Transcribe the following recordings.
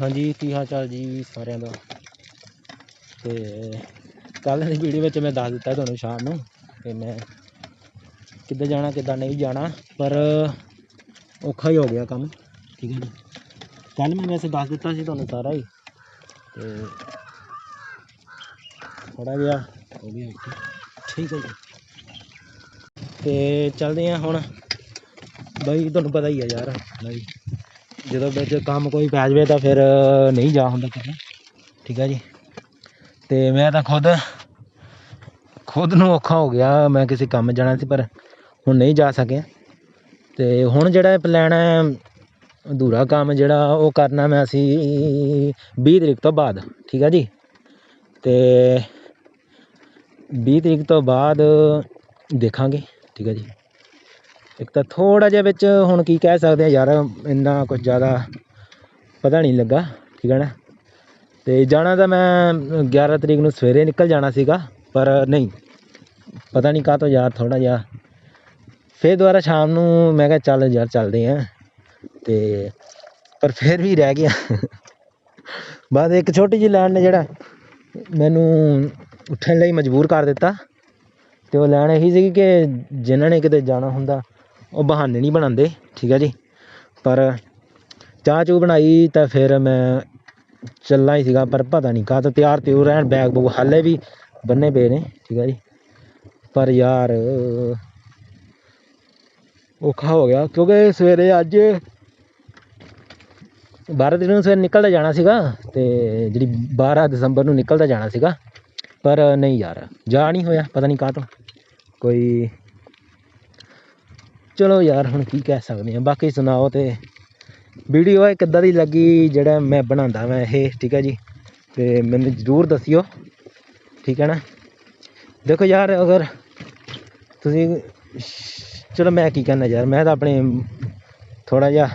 ਹਾਂਜੀ, ਕੀ ਹਾਲ ਚਾਲ ਜੀ ਸਾਰਿਆਂ ਦਾ? ਤੇ ਕੱਲ੍ਹ ਦੀ ਵੀਡੀਓ ਵਿੱਚ ਮੈਂ ਦੱਸ ਦਿੱਤਾ ਤੁਹਾਨੂੰ ਸ਼ਾਮ ਨੂੰ ਕਿ ਮੈਂ ਕਿੱਦਾਂ ਜਾਣਾ ਕਿੱਦਾਂ ਨਹੀਂ ਜਾਣਾ, ਪਰ ਔਖਾ ਹੀ ਹੋ ਗਿਆ ਕੰਮ, ਠੀਕ ਹੈ ਜੀ। ਕੱਲ੍ਹ ਮੈਂ ਵੈਸੇ ਦੱਸ ਦਿੱਤਾ ਸੀ ਤੁਹਾਨੂੰ ਸਾਰਾ ਹੀ, ਤੇ ਥੋੜਾ ਜਿਹਾ ਹੋ ਗਿਆ ਠੀਕ ਹੈ ਜੀ। ਤੇ ਚੱਲਦੇ ਹਾਂ ਹੁਣ, ਬਈ, ਤੁਹਾਨੂੰ ਪਤਾ ਹੀ ਹੈ ਯਾਰ, ਬਈ। ਜਦੋਂ ਵਿੱਚ ਕੰਮ ਕੋਈ ਪੈ ਜਾਵੇ ਤਾਂ ਫਿਰ ਨਹੀਂ ਜਾ ਹੁੰਦਾ ਕਿਤੇ ਠੀਕ ਹੈ ਜੀ? ਅਤੇ ਮੈਂ ਤਾਂ ਖੁਦ ਖੁਦ ਨੂੰ ਔਖਾ ਹੋ ਗਿਆ, ਮੈਂ ਕਿਸੇ ਕੰਮ ਜਾਣਾ ਸੀ, ਪਰ ਹੁਣ ਨਹੀਂ ਜਾ ਸਕਿਆ। ਅਤੇ ਹੁਣ ਜਿਹੜਾ ਪਲੈਨ ਹੈ, ਅਧੂਰਾ ਕੰਮ ਜਿਹੜਾ ਉਹ ਕਰਨਾ ਮੈਂ ਅਸੀਂ ਵੀਹ ਤਰੀਕ ਤੋਂ ਬਾਅਦ, ਠੀਕ ਹੈ ਜੀ? ਅਤੇ ਵੀਹ ਤਰੀਕ ਤੋਂ ਬਾਅਦ ਦੇਖਾਂਗੇ, ਠੀਕ ਹੈ ਜੀ? ਇੱਕ ਤਾਂ ਥੋੜਾ ਜਿਹਾ ਵਿੱਚ ਹੁਣ ਕੀ ਕਹਿ ਸਕਦੇ ਆ, ਯਾਰ ਇੰਨਾ ਕੁਝ ਜ਼ਿਆਦਾ ਪਤਾ ਨਹੀਂ ਲੱਗਾ, ਠੀਕ ਹੈ ਨਾ? ਤੇ ਜਾਣਾ ਤਾਂ ਮੈਂ 11 ਤਰੀਕ ਨੂੰ ਸਵੇਰੇ ਨਿਕਲ ਜਾਣਾ ਸੀਗਾ, ਪਰ ਨਹੀਂ, ਪਤਾ ਨਹੀਂ ਕਾਹ ਤੋਂ ਯਾਰ ਥੋੜਾ ਜਿਹਾ। ਫਿਰ ਦੁਬਾਰਾ ਸ਼ਾਮ ਨੂੰ ਮੈਂ ਕਿਹਾ ਚੱਲ ਯਾਰ ਚੱਲਦੇ ਆ। ਤੇ ਪਰ ਫਿਰ ਵੀ ਰਹਿ ਗਿਆ। ਬਾਅਦ ਇੱਕ ਛੋਟੀ ਜਿਹੀ ਲੈਣ ਨੇ ਜਿਹੜਾ ਮੈਨੂੰ ਉੱਠਣ ਲਈ ਮਜਬੂਰ ਕਰ ਦਿੱਤਾ। ਤੇ ਉਹ ਲੈਣ ਇਹੀ ਸੀ ਕਿ ਜਿਨ੍ਹਾਂ ਨੇ ਕਿਤੇ ਜਾਣਾ ਹੁੰਦਾ ਉਹ ਬਹਾਨੇ ਨਹੀਂ ਬਣਾਉਂਦੇ, ਠੀਕ ਹੈ ਜੀ। ਪਰ ਚਾਹ ਚੂਹ ਬਣਾਈ ਤਾਂ ਫਿਰ ਮੈਂ ਚੱਲਣਾ ਹੀ ਸੀਗਾ, ਪਰ ਪਤਾ ਨਹੀਂ ਕਾਹ ਤੋਂ ਤਿਆਰ ਤਿਉਰ ਰਹਿਣ ਬੈਗ ਬੂਗ ਹਾਲੇ ਵੀ ਬੰਨੇ ਪਏ ਨੇ, ਠੀਕ ਹੈ ਜੀ। ਪਰ ਯਾਰ ਔਖਾ ਹੋ ਗਿਆ, ਕਿਉਂਕਿ ਸਵੇਰੇ ਅੱਜ 12 ਤਰੀਕ ਨੂੰ ਸਵੇਰੇ ਨਿਕਲਦਾ ਜਾਣਾ ਸੀਗਾ ਤੇ ਜਿਹੜੀ 12 ਦਸੰਬਰ ਨੂੰ ਨਿਕਲਦਾ ਜਾਣਾ ਸੀਗਾ। ਪਰ ਨਹੀਂ ਯਾਰ, ਜਾ ਨਹੀਂ ਹੋਇਆ, ਪਤਾ ਨਹੀਂ ਕਾਹ ਤੋਂ ਕੋਈ ਚਲੋ ਯਾਰ ਹੁਣ ਕੀ ਕਹਿ ਸਕਦੇ ਹਾਂ ਬਾਕੀ ਸੁਣਾਓ ਅਤੇ ਵੀਡੀਓ ਹੈ ਕਿੱਦਾਂ ਦੀ ਲੱਗੀ ਜਿਹੜਾ ਮੈਂ ਬਣਾਉਂਦਾ ਮੈਂ ਇਹ ਠੀਕ ਹੈ ਜੀ ਅਤੇ ਮੈਨੂੰ ਜ਼ਰੂਰ ਦੱਸਿਓ ਠੀਕ ਹੈ ਨਾ ਦੇਖੋ ਯਾਰ ਅਗਰ ਤੁਸੀਂ ਚਲੋ ਮੈਂ ਕੀ ਕਹਿਣਾ ਯਾਰ ਮੈਂ ਤਾਂ ਆਪਣੇ ਥੋੜਾ ਜਿਹਾ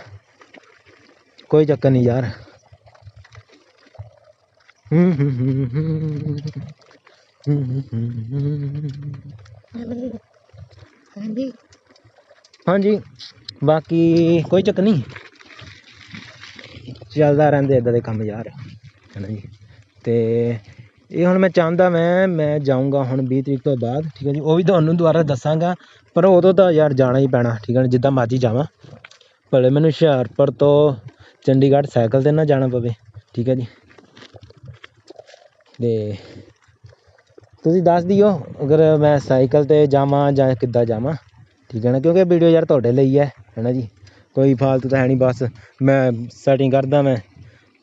ਕੋਈ ਚੱਕਰ ਨਹੀਂ ਯਾਰ ਹੂੰ ਹਾਂਜੀ ਹਾਂਜੀ, ਬਾਕੀ ਕੋਈ ਚੱਕਰ ਨਹੀਂ। ਚੱਲਦਾ ਰਹਿੰਦੇ ਇਦਾਂ ਦੇ ਕੰਮ ਯਾਰ ਹੈ ਨਾ ਜੀ। ਤੇ ਇਹ ਹੁਣ ਮੈਂ ਚਾਹੁੰਦਾ ਮੈਂ ਮੈਂ ਜਾਊਂਗਾ ਹੁਣ 20 ਤਰੀਕ ਤੋਂ ਬਾਅਦ, ਠੀਕ ਹੈ ਜੀ। ਉਹ ਵੀ ਤੁਹਾਨੂੰ ਦੁਬਾਰਾ ਦੱਸਾਂਗਾ, ਪਰ ਉਦੋਂ ਤਾਂ ਯਾਰ ਜਾਣਾ ਹੀ ਪੈਣਾ, ਠੀਕ ਹੈ ਜਿੱਦਾਂ ਮਰਜ਼ੀ ਜਾਵਾਂ। ਭਲੇ ਮੈਨੂੰ ਹੁਸ਼ਿਆਰਪੁਰ ਤੋਂ ਚੰਡੀਗੜ੍ਹ ਸਾਈਕਲ ਤੇ ਨਾ ਜਾਣਾ ਪਵੇ, ਠੀਕ ਹੈ ਜੀ। ਤੇ ਤੁਸੀਂ ਦੱਸ ਦਿਓ, ਅਗਰ ਮੈਂ ਸਾਈਕਲ ਤੇ ਜਾਵਾਂ ਜਾਂ ਕਿੱਦਾਂ ਜਾਵਾਂ। ਠੀਕ ਹੈ ਨਾ ਕਿਉਂਕਿ ਵੀਡੀਓ ਯਾਰ ਤੁਹਾਡੇ ਲਈ ਹੈ ਹੈ ਨਾ ਜੀ? ਕੋਈ ਫਾਲਤੂ ਤਾਂ ਹੈ ਨਹੀਂ, ਬਸ ਮੈਂ ਸੈਟਿੰਗ ਕਰਦਾ ਮੈਂ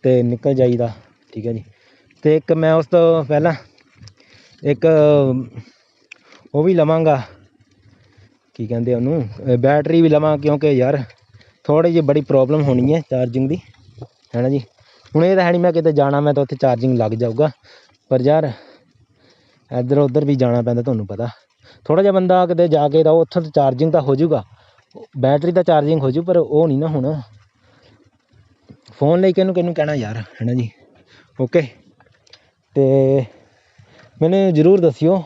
ਤੇ ਨਿਕਲ ਜਾਈਦਾ, ਠੀਕ ਹੈ ਜੀ? ਤੇ ਇੱਕ ਮੈਂ ਉਸ ਤੋਂ ਪਹਿਲਾਂ ਇੱਕ, ਉਹ ਵੀ ਲਵਾਂਗਾ, ਕੀ ਕਹਿੰਦੇ ਉਹਨੂੰ ਬੈਟਰੀ ਵੀ ਲਵਾਂ, ਕਿਉਂਕਿ ਯਾਰ ਥੋੜੀ ਜਿਹੀ ਬੜੀ ਪ੍ਰੋਬਲਮ ਹੋਣੀ ਹੈ ਚਾਰਜਿੰਗ ਦੀ, ਹੈ ਨਾ ਜੀ? ਹੁਣ ਇਹ ਤਾਂ ਹੈ ਨਹੀਂ, ਮੈਂ ਕਿਤੇ ਜਾਣਾ, ਮੈਂ ਤਾਂ ਉੱਥੇ ਚਾਰਜਿੰਗ ਲੱਗ ਜਾਊਗਾ, ਪਰ ਯਾਰ ਇੱਧਰ ਉੱਧਰ ਵੀ ਜਾਣਾ ਪੈਂਦਾ, ਤੁਹਾਨੂੰ ਪਤਾ। ਥੋੜ੍ਹਾ ਜਿਹਾ ਬੰਦਾ ਕਿਤੇ ਜਾ ਕੇ ਤਾਂ ਉੱਥੋਂ ਚਾਰਜਿੰਗ ਤਾਂ ਹੋ ਜਾਊਗਾ। ਬੈਟਰੀ ਤਾਂ ਚਾਰਜਿੰਗ ਹੋ ਜੂ ਪਰ ਉਹ ਨਹੀਂ ਨਾ ਹੁਣ। ਫੋਨ ਲਈ ਕਿਹਨੂੰ ਕਿਹਨੂੰ ਕਹਿਣਾ ਯਾਰ ਹੈ ਨਾ ਜੀ? ਓਕੇ ਅਤੇ ਮੈਨੂੰ ਜ਼ਰੂਰ ਦੱਸਿਓ।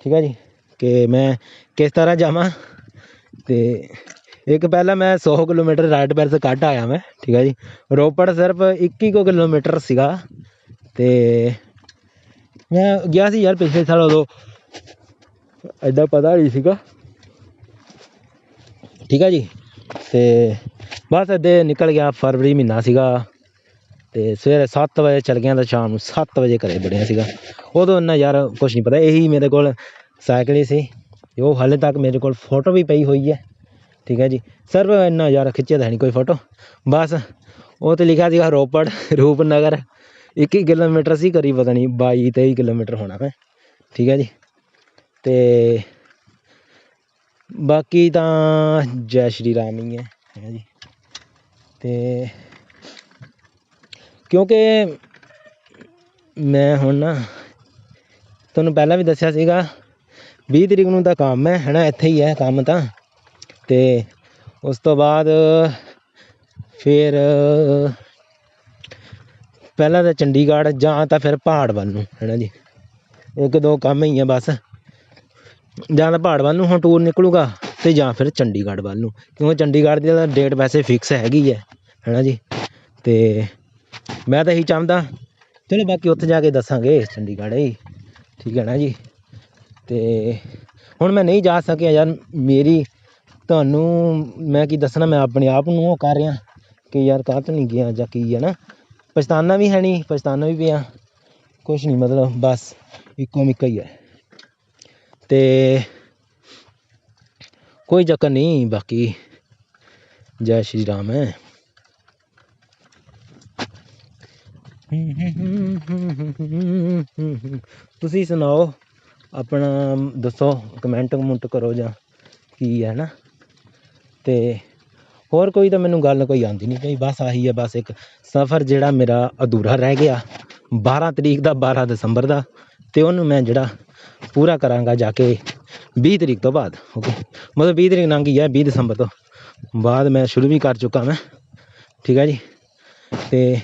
ਠੀਕ ਹੈ ਜੀ? ਕਿ ਮੈਂ ਕਿਸ ਤਰ੍ਹਾਂ ਜਾਵਾਂ? ਅਤੇ ਇੱਕ ਪਹਿਲਾਂ ਮੈਂ 100 ਕਿਲੋਮੀਟਰ ਰਾਈਟ ਬੈਰਸ ਕੱਢ ਆਇਆ ਮੈਂ, ਠੀਕ ਹੈ ਜੀ? ਰੋਪੜ ਸਿਰਫ 21 ਕੁ ਕਿਲੋਮੀਟਰ ਸੀਗਾ। ਅਤੇ ਮੈਂ ਗਿਆ ਸੀ ਯਾਰ ਪਿਛਲੇ ਸਾਲ ਉਦੋਂ। ਐਡਾ ਪਤਾ ਨਹੀਂ ਸੀਗਾ ਠੀਕ ਆ ਜੀ ਤੇ ਬਸ ਅੱਦੇ ਨਿਕਲ ਗਿਆ ਫਰਵਰੀ ਮਹੀਨਾ ਸੀਗਾ ਤੇ ਸਵੇਰੇ 7 ਵਜੇ ਚਲ ਗਿਆ ਤਾਂ ਸ਼ਾਮ ਨੂੰ 7 ਵਜੇ ਘਰੇ ਵੜਿਆ ਸੀਗਾ ਉਦੋਂ ਇੰਨਾ ਯਾਰ ਕੁਝ ਨਹੀਂ ਪਤਾ ਇਹੀ ਮੇਰੇ ਕੋਲ ਸਾਈਕਲ ਹੀ ਸੀ ਉਹ ਹਾਲੇ ਤੱਕ ਮੇਰੇ ਕੋਲ ਫੋਟੋ ਵੀ ਪਈ ਹੋਈ ਹੈ ਠੀਕ ਹੈ ਜੀ ਸਰ ਇੰਨਾ ਯਾਰ ਖਿੱਚਿਆ ਤਾਂ ਹੈ ਨਹੀਂ ਕੋਈ ਫੋਟੋ ਬਸ ਉਹ ਤੇ ਲਿਖਿਆ ਸੀਗਾ ਰੋਪੜ ਰੂਪਨਗਰ 21 ਕਿਲੋਮੀਟਰ ਸੀ ਕਰੀ ਪਤਾ ਨਹੀਂ 22 23 ਕਿਲੋਮੀਟਰ ਹੋਣਾ ਹੈ ਠੀਕ ਹੈ ਜੀ ਅਤੇ ਬਾਕੀ ਤਾਂ ਜੈ ਸ਼੍ਰੀ ਰਾਮ ਹੀ ਹੈ ਹੈ ਜੀ। ਅਤੇ ਕਿਉਂਕਿ ਮੈਂ ਹੁਣ ਨਾ ਤੁਹਾਨੂੰ ਪਹਿਲਾਂ ਵੀ ਦੱਸਿਆ ਸੀਗਾ, ਵੀਹ ਤਰੀਕ ਨੂੰ ਤਾਂ ਕੰਮ ਹੈ ਹੈ ਨਾ ਇੱਥੇ ਹੀ ਹੈ ਕੰਮ ਤਾਂ। ਅਤੇ ਉਸ ਤੋਂ ਬਾਅਦ ਫਿਰ ਪਹਿਲਾਂ ਤਾਂ ਚੰਡੀਗੜ੍ਹ ਜਾਂ ਤਾਂ ਫਿਰ ਪਹਾੜ ਵੱਲ ਨੂੰ ਹੈ ਨਾ ਜੀ। ਇੱਕ ਦੋ ਕੰਮ ਹੀ ਆ ਬਸ। ਜਾਂ ਤਾਂ ਪਹਾੜ ਵੱਲ ਨੂੰ ਹੁਣ ਟੂਰ ਨਿਕਲੂਗਾ ਅਤੇ ਜਾਂ ਫਿਰ ਚੰਡੀਗੜ੍ਹ ਵੱਲ ਨੂੰ। ਕਿਉਂਕਿ ਚੰਡੀਗੜ੍ਹ ਦੀ ਤਾਂ ਡੇਟ ਵੈਸੇ ਫਿਕਸ ਹੈਗੀ ਹੈ ਹੈ ਨਾ ਜੀ? ਅਤੇ ਮੈਂ ਤਾਂ ਇਹੀ ਚਾਹੁੰਦਾ, ਚਲੋ ਬਾਕੀ ਉੱਥੇ ਜਾ ਕੇ ਦੱਸਾਂਗੇ ਚੰਡੀਗੜ੍ਹ ਹੀ, ਠੀਕ ਹੈ ਨਾ ਜੀ? ਅਤੇ ਹੁਣ ਮੈਂ ਨਹੀਂ ਜਾ ਸਕਿਆ ਯਾਰ, ਮੇਰੀ ਤੁਹਾਨੂੰ ਮੈਂ ਕੀ ਦੱਸਣਾ, ਮੈਂ ਆਪਣੇ ਆਪ ਨੂੰ ਉਹ ਕਰ ਰਿਹਾ ਕਿ ਯਾਰ ਕਾਹ ਤੋਂ ਨਹੀਂ ਗਿਆ ਜਾਂ ਕੀ ਹੈ ਨਾ? ਪਛਤਾਨਾ ਵੀ ਹੈ ਨਹੀਂ, ਪਛਤਾਨਾ ਵੀ ਪਿਆ। ਕੁਛ ਨਹੀਂ, ਮਤਲਬ ਬਸ ਇੱਕੋ ਮਿੱਕਾ ਹੀ ਹੈ ਤੇ ਕੋਈ ਚੱਕਰ ਨਹੀਂ, ਬਾਕੀ ਜੈ ਸ਼੍ਰੀ ਰਾਮ ਹੈ। ਤੁਸੀਂ ਸੁਣਾਓ, ਆਪਣਾ ਦੱਸੋ ਕਮੈਂਟ ਕਮੁੰਟ ਕਰੋ ਜਾਂ ਕੀ ਹੈ ਨਾ। ਤੇ ਹੋਰ ਕੋਈ ਤਾਂ ਮੈਨੂੰ ਗੱਲ ਕੋਈ ਆਉਂਦੀ ਨਹੀਂ ਪਈ, ਬਸ ਆਹੀ ਹੈ, ਬਸ ਇੱਕ ਸਫ਼ਰ ਜਿਹੜਾ ਮੇਰਾ ਅਧੂਰਾ ਰਹਿ ਗਿਆ। 12 ਤਰੀਕ ਦਾ 12 ਦਸੰਬਰ ਦਾ, ਤੇ ਉਹਨੂੰ ਮੈਂ ਜਿਹੜਾ ਪੂਰਾ ਕਰਾਂਗਾ ਜਾ ਕੇ 20 ਤਰੀਕ ਤੋਂ ਬਾਅਦ ਓਕੇ ਮਤਲਬ 20 ਤਰੀਕ ਲੰਘ ਗਈ ਹੈ 20 ਦਸੰਬਰ ਤੋਂ ਬਾਅਦ ਮੈਂ ਸ਼ੁਰੂ ਵੀ ਕਰ ਚੁੱਕਾ ਮੈਂ, ਠੀਕ ਹੈ ਜੀ? ਤੇ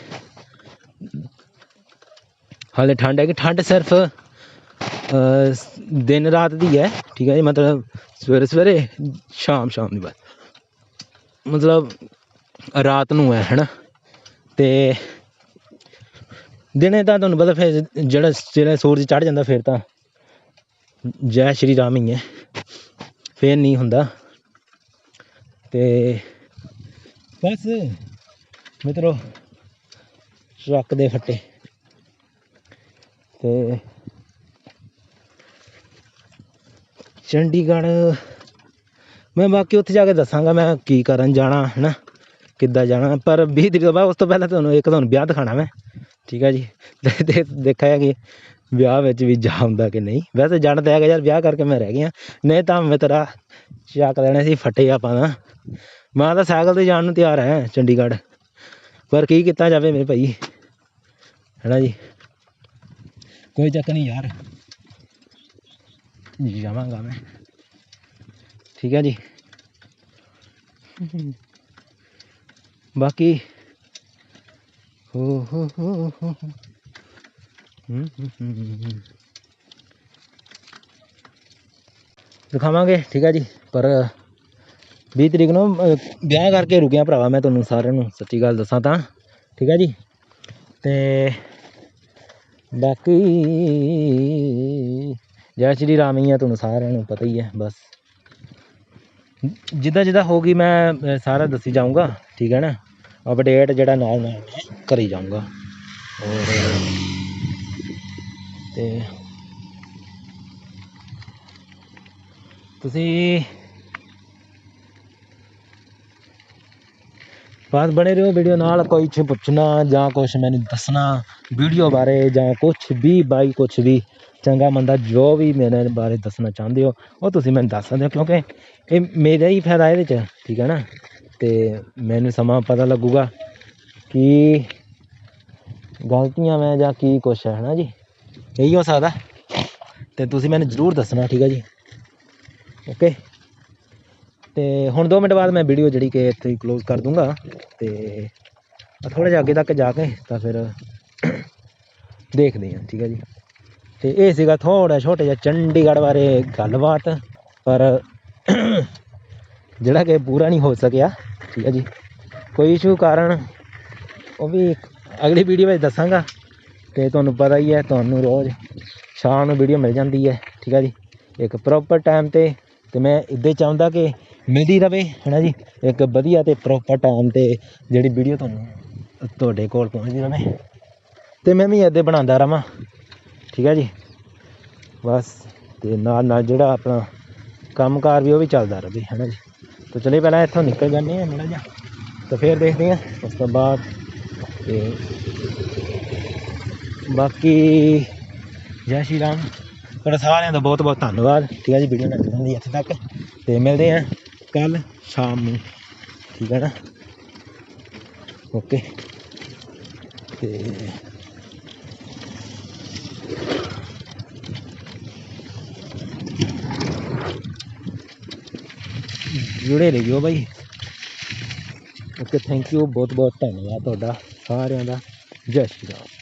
ਹਾਲੇ ਠੰਡ ਹੈ ਕਿ ਠੰਡ ਸਿਰਫ ਦਿਨ ਰਾਤ ਦੀ ਹੈ, ਠੀਕ ਹੈ ਜੀ? ਮਤਲਬ ਸਵੇਰੇ ਸਵੇਰੇ, ਸ਼ਾਮ ਸ਼ਾਮ ਦੀ ਬਾਤ ਮਤਲਬ ਰਾਤ ਨੂੰ ਹੈ, ਹੈਨਾ? ਤੇ ਦਿਨੇ ਤਾਂ ਤੁਹਾਨੂੰ ਪਤਾ ਫਿਰ ਜਿਹੜਾ ਜਿਹੜਾ ਸੂਰਜ ਚੜ ਜਾਂਦਾ ਫਿਰ ਤਾਂ ਜੈ ਸ਼੍ਰੀ ਰਾਮ ਹੀ ਹੈ। ਫਿਰ ਨਹੀਂ ਹੁੰਦਾ। ਤੇ ਬਸ ਮਿੱਤਰੋ, ਟਰੱਕ ਦੇ ਫੱਟੇ। ਤੇ ਚੰਡੀਗੜ੍ਹ, ਮੈਂ ਬਾਕੀ ਉੱਥੇ ਜਾ ਕੇ ਦੱਸਾਂਗਾ ਮੈਂ ਕੀ ਕਰਨ ਜਾਣਾ ਹੈ ਨਾ ਕਿੱਦਾਂ ਜਾਣਾ। ਪਰ 20 ਤਰੀਕ ਤੋਂ ਬਾਅਦ ਉਸ ਤੋਂ ਪਹਿਲਾਂ ਤੁਹਾਨੂੰ ਇੱਕ ਤੁਹਾਨੂੰ ਵਿਆਹ ਦਿਖਾਣਾ ਮੈਂ। ਠੀਕ ਹੈ ਜੀ। ਤੇ ਦੇ- ਦੇਖਿਆ ਕਿ ਵਿਆਹ ਵਿੱਚ ਵੀ ਜਾ ਹੁੰਦਾ ਕਿ ਨਹੀਂ? ਵੈਸੇ ਜਾਣ ਤਾਂ ਹੈਗਾ ਯਾਰ, ਵਿਆਹ ਕਰਕੇ ਮੈਂ ਰਹਿ ਗਿਆ। ਨਹੀਂ ਤਾਂ ਮੈਂ ਤੇਰਾ ਚੱਕ ਲੈਣੇ ਸੀ, ਫੱਟੇ ਆਪਾਂ ਦਾ। ਮੈਂ ਤਾਂ ਸਾਈਕਲ ਤੇ ਜਾਣ ਨੂੰ ਤਿਆਰ ਹੈ ਚੰਡੀਗੜ੍ਹ। ਪਰ ਕੀ ਕੀਤਾ ਜਾਵੇ ਮੇਰੇ ਭਾਈ? ਹੈਨਾ ਜੀ? ਕੋਈ ਚੱਕਰ ਨਹੀਂ ਯਾਰ। ਜਾਵਾਂਗਾ ਮੈਂ। ਠੀਕ ਹੈ ਜੀ? ਬਾਕੀ ਹੋ ਹੋ ਹੋ ਹੋ। ਦਿਖਾਵਾਂਗੇ, ਠੀਕ ਹੈ ਜੀ। ਪਰ 20 ਤਰੀਕ ਨੂੰ ਵਿਆਹ ਕਰਕੇ ਰੁਕਿਆ ਭਰਾਵਾ ਮੈਂ ਤੁਹਾਨੂੰ ਸਾਰਿਆਂ ਨੂੰ, ਸੱਚੀ ਗੱਲ ਦੱਸਾਂ ਤਾਂ। ਠੀਕ ਹੈ ਜੀ। ਤੇ ਬਾਕੀ ਜੈ ਸ਼੍ਰੀ ਰਾਮ ਹੀ ਆ, ਤੁਹਾਨੂੰ ਸਾਰਿਆਂ ਨੂੰ ਪਤਾ ਹੀ ਹੈ ਬਸ। ਜਿੱਦਾਂ ਜਿੱਦਾਂ ਹੋਗੀ ਮੈਂ ਸਾਰਾ ਦੱਸੀ ਜਾਊਂਗਾ, ਠੀਕ ਹੈ ਨਾ। ਅਪਡੇਟ ਜਿਹੜਾ ਨਾਲ ਨਾਲ ਕਰੀ ਜਾਊਂਗਾ। ਔਰ ਤੇ ਤੁਸੀਂ ਬਾਤ ਬਣੇ ਰਹੋ ਵੀਡੀਓ ਨਾਲ, ਕੋਈ ਕੁਛ ਪੁੱਛਣਾ ਜਾਂ ਕੁਛ ਮੈਨੂੰ ਦੱਸਣਾ, ਵੀਡੀਓ ਬਾਰੇ ਜਾਂ ਕੁਛ ਵੀ ਬਾਈ ਕੁਛ ਵੀ, ਚੰਗਾ ਮੰਦਾ ਜੋ ਵੀ ਮੇਰੇ ਬਾਰੇ ਦੱਸਣਾ ਚਾਹੁੰਦੇ ਹੋ, ਉਹ ਤੁਸੀਂ ਮੈਨੂੰ ਦੱਸ ਸਕਦੇ ਹੋ, ਕਿਉਂਕਿ ਇਹ ਮੇਰਾ ਹੀ ਫਾਇਦਾ ਇਹਦੇ 'ਚ, ਠੀਕ ਹੈ ਨਾ? ਤੇ ਮੈਨੂੰ ਸਮਾਂ ਪਤਾ ਲੱਗੂਗਾ ਕਿ ਗਲਤੀਆਂ ਮੈਂ ਜਾਂ ਕੀ ਕੁਛ ਹੈ ਨਾ ਜੀ? ਇਹੀ ਹੋ ਸਕਦਾ। ਤੇ ਤੁਸੀਂ ਮੈਨੂੰ ਜ਼ਰੂਰ ਦੱਸਣਾ, ਠੀਕ ਹੈ ਜੀ? ਓਕੇ ਤੇ ਹੁਣ 2 ਮਿੰਟ ਬਾਅਦ ਮੈਂ ਵੀਡੀਓ ਜਿਹੜੀ ਕਿ ਇੱਥੇ ਕਲੋਜ਼ ਕਰ ਦੂੰਗਾ। ਤੇ ਥੋੜਾ ਜਿਹਾ ਅੱਗੇ ਤੱਕ ਜਾ ਕੇ ਤਾਂ ਫਿਰ ਦੇਖਦੇ ਹਾਂ, ਠੀਕ ਹੈ ਜੀ? ਤੇ ਇਹ ਸੀਗਾ ਥੋੜਾ ਛੋਟਾ ਜਿਹਾ ਚੰਡੀਗੜ੍ਹ ਬਾਰੇ ਗੱਲਬਾਤ, ਪਰ ਜਿਹੜਾ ਕਿ ਪੂਰਾ ਨਹੀਂ ਹੋ ਸਕਿਆ, ਠੀਕ ਹੈ ਜੀ? ਕੋਈ ਇਸ਼ੂ ਕਾਰਨ, ਉਹ ਵੀ ਅਗਲੀ ਵੀਡੀਓ ਵਿੱਚ ਦੱਸਾਂਗਾ। ਤੇ ਤੁਹਾਨੂੰ ਪਤਾ ਹੀ ਹੈ, ਤੁਹਾਨੂੰ ਰੋਜ਼ ਸ਼ਾਮ ਨੂੰ ਵੀਡੀਓ ਮਿਲ ਜਾਂਦੀ ਹੈ, ਠੀਕ ਹੈ ਜੀ? ਇੱਕ ਪ੍ਰੋਪਰ ਟਾਈਮ ਤੇ ਤੇ ਮੈਂ ਇੱਦਾਂ ਚਾਹੁੰਦਾ ਕਿ ਮਿਲਦੀ ਰਵੇ, ਹੈਨਾ ਜੀ? ਇੱਕ ਵਧੀਆ ਤੇ ਪ੍ਰੋਪਰ ਟਾਈਮ ਤੇ ਜਿਹੜੀ ਵੀਡੀਓ ਤੁਹਾਨੂੰ ਤੁਹਾਡੇ ਕੋਲ ਪਹੁੰਚਦੀ ਰਵੇ। ਤੇ ਮੈਂ ਵੀ ਇੱਦਾਂ ਬਣਾਉਂਦਾ ਰਵਾਂ, ਠੀਕ ਹੈ ਜੀ? ਬਸ, ਤੇ ਨਾਲ ਨਾਲ ਜਿਹੜਾ ਆਪਣਾ ਕੰਮਕਾਰ ਵੀ ਉਹ ਵੀ ਚੱਲਦਾ ਰਹੇ ਹੈ ਨਾ ਜੀ? ਤਾਂ ਚਲੇ ਪਹਿਲਾਂ ਇੱਥੋਂ ਨਿਕਲ ਜਾਂਦੇ ਹਾਂ ਥੋੜ੍ਹਾ ਜਿਹਾ। ਤਾਂ ਫਿਰ ਦੇਖਦੇ ਹਾਂ, ਉਸ ਤੋਂ ਬਾਅਦ ਤੇ ਬਾਕੀ ਜੈ ਸ਼੍ਰੀ ਰਾਮ। ਤੁਹਾਡਾ ਸਾਰਿਆਂ ਦਾ ਬਹੁਤ ਬਹੁਤ ਧੰਨਵਾਦ। ਠੀਕ ਹੈ ਜੀ ਵੀਡੀਓ ਨਾਲ ਜੁੜਨ ਲਈ ਇੱਥੇ ਤੱਕ। ਤੇ ਮਿਲਦੇ ਹਾਂ ਕੱਲ ਸ਼ਾਮ ਨੂੰ। ਠੀਕ ਹੈ ਨਾ? ਓਕੇ ਤੇ ਜੁੜੇ ਰਹੀਓ ਬਾਈ। ਓਕੇ ਥੈਂਕ ਯੂ ਬਹੁਤ ਬਹੁਤ ਧੰਨਵਾਦ ਤੁਹਾਡਾ ਸਾਰਿਆਂ ਦਾ। ਜੈ ਸ਼੍ਰੀ ਰਾਮ।